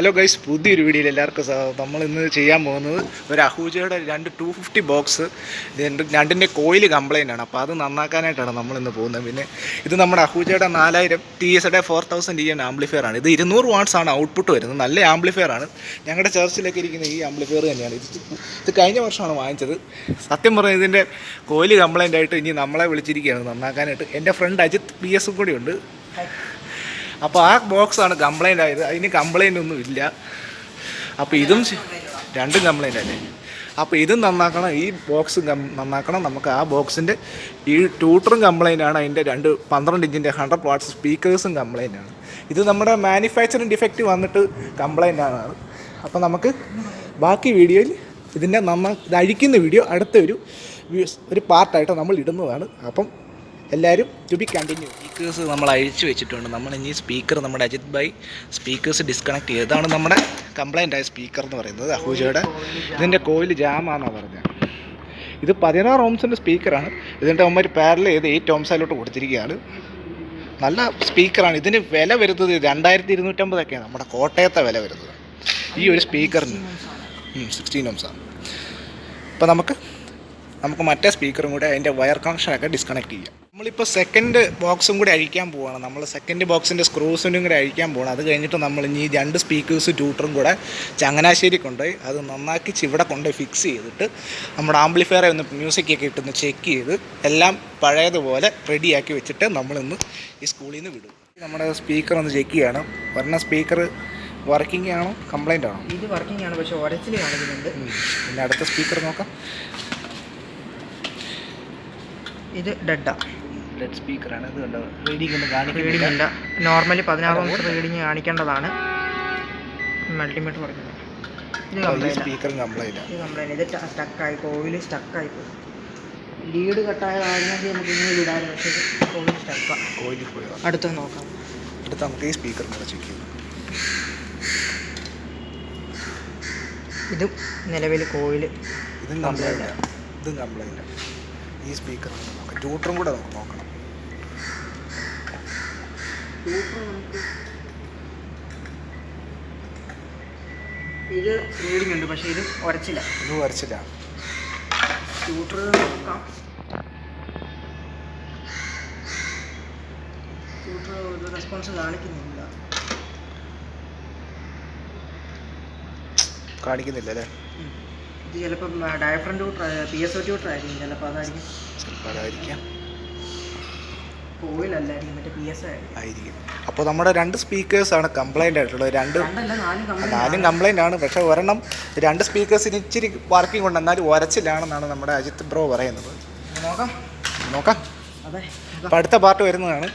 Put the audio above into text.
Hello guys പുതിയൊരു വീഡിയോയിൽ എല്ലാവർക്കും. നമ്മൾ ഇന്ന് ചെയ്യാൻ പോകുന്നത് ഒരു അഹൂജയുടെ രണ്ട് ടു ഫിഫ്റ്റി ബോക്സ് രണ്ടിന്റെ കോയിൽ കംപ്ലൈന്റ് ആണ്. അപ്പോൾ അത് നന്നാക്കാനായിട്ടാണ് നമ്മൾ ഇന്ന് പോകുന്നത്. പിന്നെ ഇത് നമ്മുടെ അഹൂജയുടെ നാലായിരം T S four thousand E N amplifier ആണ്. ഇത് ഇരുന്നൂറ് വാട്ട്സ് ആണ് ഔട്ട്പുട്ട് വരുന്നത്. നല്ല ആംപ്ലിഫയർ ആണ്. ഞങ്ങളുടെ ചർച്ചിലൊക്കെ ഇരിക്കുന്ന ഈ ആംപ്ലിഫയർ തന്നെയാണ്. ഇത് ഇത് കഴിഞ്ഞ വർഷമാണ് വാങ്ങിച്ചത്. സത്യം പറഞ്ഞാൽ ഇതിന്റെ കോയിൽ കംപ്ലൈന്റ് ആയിട്ട് ഇനി നമ്മളെ വിളിച്ചിരിക്കുകയാണ്. നന്നാക്കാനായിട്ട്. എന്റെ ഫ്രണ്ട് അജിത് പി എസും കൂടി ഉണ്ട്. അപ്പോൾ ആ ബോക്സാണ് കംപ്ലൈന്റ് ആയത്. അതിന് കംപ്ലൈന്റ് ഒന്നും ഇല്ല. അപ്പോൾ ഇതും രണ്ടും കംപ്ലൈന്റ് അല്ലേ? അപ്പോൾ ഇതും നന്നാക്കണം. ഈ ബോക്സും നന്നാക്കണം. നമുക്ക് ആ ബോക്സിന്റെ ഈ ട്യൂട്ടറും കംപ്ലൈന്റ് ആണ്. അതിന്റെ രണ്ട് പന്ത്രണ്ട് ഇഞ്ചിന്റെ ഹൺഡ്രഡ് വാട്ട്സ് സ്പീക്കേഴ്സും കംപ്ലൈന്റ് ആണ്. ഇത് നമ്മുടെ മാനുഫാക്ചറിങ് ഡിഫക്റ്റ് വന്നിട്ട് കംപ്ലൈന്റ് ആണ്. അപ്പോൾ നമുക്ക് ബാക്കി വീഡിയോയിൽ ഇതിന്റെ നന്നാ ഇത് അഴിക്കുന്ന വീഡിയോ അടുത്തൊരു ഒരു പാർട്ടായിട്ട് നമ്മൾ ഇടുന്നതാണ്. അപ്പം എല്ലാവരും ടു ബി കണ്ടിന്യൂ സ്പീക്കേഴ്സ് നമ്മൾ അഴിച്ചു വെച്ചിട്ടുണ്ട്. നമ്മൾ ഇനി സ്പീക്കർ നമ്മുടെ അജിത് ഭായ് സ്പീക്കേഴ്സ് ഡിസ്കണക്ട് ചെയ്തതാണ് നമ്മുടെ കംപ്ലൈന്റ് ആയ സ്പീക്കർ എന്ന് പറയുന്നത് അഹൂജയുടെ. ഇതിന്റെ കോയിൽ ജാമാണെന്നാണ് പറഞ്ഞത്. ഇത് പതിനാറ് ഓംസിന്റെ സ്പീക്കറാണ് ഇതിന്റെ അമ്മ പാരൽ ചെയ്ത് എയ്റ്റ് ഓംസായിലോട്ട് കൊടുത്തിരിക്കുകയാണ്. നല്ല സ്പീക്കറാണ് ഇതിന് വില വരുന്നത് രണ്ടായിരത്തി ഇരുന്നൂറ്റമ്പതൊക്കെയാണ് നമ്മുടെ കോട്ടയത്തെ വില വരുന്നത്. ഈ ഒരു സ്പീക്കറിന് സിക്സ്റ്റീൻ ഓംസാണ് അപ്പോൾ നമുക്ക് നമുക്ക് മറ്റേ സ്പീക്കറും കൂടെ അതിന്റെ വയർ കണക്ഷനൊക്കെ ഡിസ്കണക്ട് ചെയ്യാം. നമ്മളിപ്പോൾ സെക്കൻഡ് ബോക്സും കൂടി അഴിക്കാൻ പോവാണ്. നമ്മൾ സെക്കൻഡ് ബോക്സിന്റെ സ്ക്രൂസിനും കൂടി അഴിക്കാൻ പോകണം അത് കഴിഞ്ഞിട്ട് നമ്മൾ ഇനി രണ്ട് സ്പീക്കേഴ്സ് ട്യൂട്ടറും കൂടെ ചങ്ങനാശ്ശേരി കൊണ്ടുപോയി അത് നന്നാക്കി ഇവിടെ കൊണ്ടുപോയി ഫിക്സ് ചെയ്തിട്ട് നമ്മുടെ ആംപ്ലിഫയറെ ഒന്ന് മ്യൂസിക്കൊക്കെ ഇട്ടൊന്ന് ചെക്ക് ചെയ്ത് എല്ലാം പഴയതുപോലെ റെഡിയാക്കി വെച്ചിട്ട് നമ്മളിന്ന് ഈ സ്കൂളിൽ നിന്ന് വിടും. നമ്മുടെ സ്പീക്കർ ഒന്ന് ചെക്ക് ചെയ്യണം. വരണ സ്പീക്കർ വർക്കിംഗ് ആണോ? കംപ്ലൈന്റ് ആണോ? ഇത് വർക്കിംഗ് ആണ്. പക്ഷേ ഒരച്ചിൽ കാണിക്കുന്നുണ്ട്. പിന്നെ അടുത്ത സ്പീക്കർ നോക്കാം. ഇത് ഡെഡാ ഡെഡ് സ്പീക്കറാണ് ഇത് കണ്ടോ റീഡിംഗ് ഒന്ന് കാണിക്കുന്നില്ല. റീഡിംഗ് ഇല്ല. നോർമലി പതിനാറ് ഓംസ് റീഡിംഗ് കാണിക്കേണ്ടതാണ്. മൾട്ടിമീറ്റർ പറയുന്നത് ഇത് കംപ്ലൈന്റ് സ്പീക്കറും കംപ്ലൈന്റ് ഇത് കംപ്ലൈന്റ് ഇത് സ്റ്റക്കായി പോയി. ലീഡ് കട്ടായതായിരുന്നെങ്കിൽ നമുക്ക് ഇങ്ങനെ വിടാനും പക്ഷേ കോയിൽ കോവിൽ സ്റ്റക്കാണ് കോയിലിൽ പോയി അടുത്തത് നോക്കാം. അടുത്ത നമുക്ക് ഈ സ്പീക്കർ കൂടെ ചെക്ക് ഇതും നിലവിൽ കോയിൽ ഇതും ഇതും ഈ സ്പീക്കർ നോക്കാം ട്യൂട്ടറും കൂടെ നമുക്ക് നോക്കണം. ഇത് റീഡിംഗ് ഉണ്ട് പക്ഷേ ഇത് ഉരച്ചില്ല. ഇത് വരച്ചില്ല ട്യൂട്ടർ നോക്കാം. ട്യൂട്ടർ ഒരു റെസ്പോൺസ് കാണിക്കുന്നില്ല. കാണിക്കുന്നില്ല അല്ലേ? ഇത് ചിലപ്പം diaphragm tweeter P S O tweeter ആയിരിക്കും ചിലപ്പോൾ അതായിരിക്കും ചിലപ്പോൾ അതായിരിക്കാം. കോയിലല്ലായിരിക്കും മറ്റേ പി എസ് ആയിരിക്കും. ആയിരിക്കും. അപ്പോൾ നമ്മുടെ രണ്ട് സ്പീക്കേഴ്സാണ് കംപ്ലൈന്റ് ആയിട്ടുള്ളത്. രണ്ട് നാലും കംപ്ലൈന്റ് ആണ്. പക്ഷേ ഒരെണ്ണം രണ്ട് സ്പീക്കേഴ്സിന് ഇച്ചിരി വർക്കിംഗ് ഉണ്ട്. എന്നാലും ഒരച്ചിലാണെന്നാണ് നമ്മുടെ അജിത് ബ്രോ പറയുന്നത്. നോക്കാം. നോക്കാം. അതെ. അപ്പോൾ അടുത്ത പാർട്ട് വരുന്നതാണ്.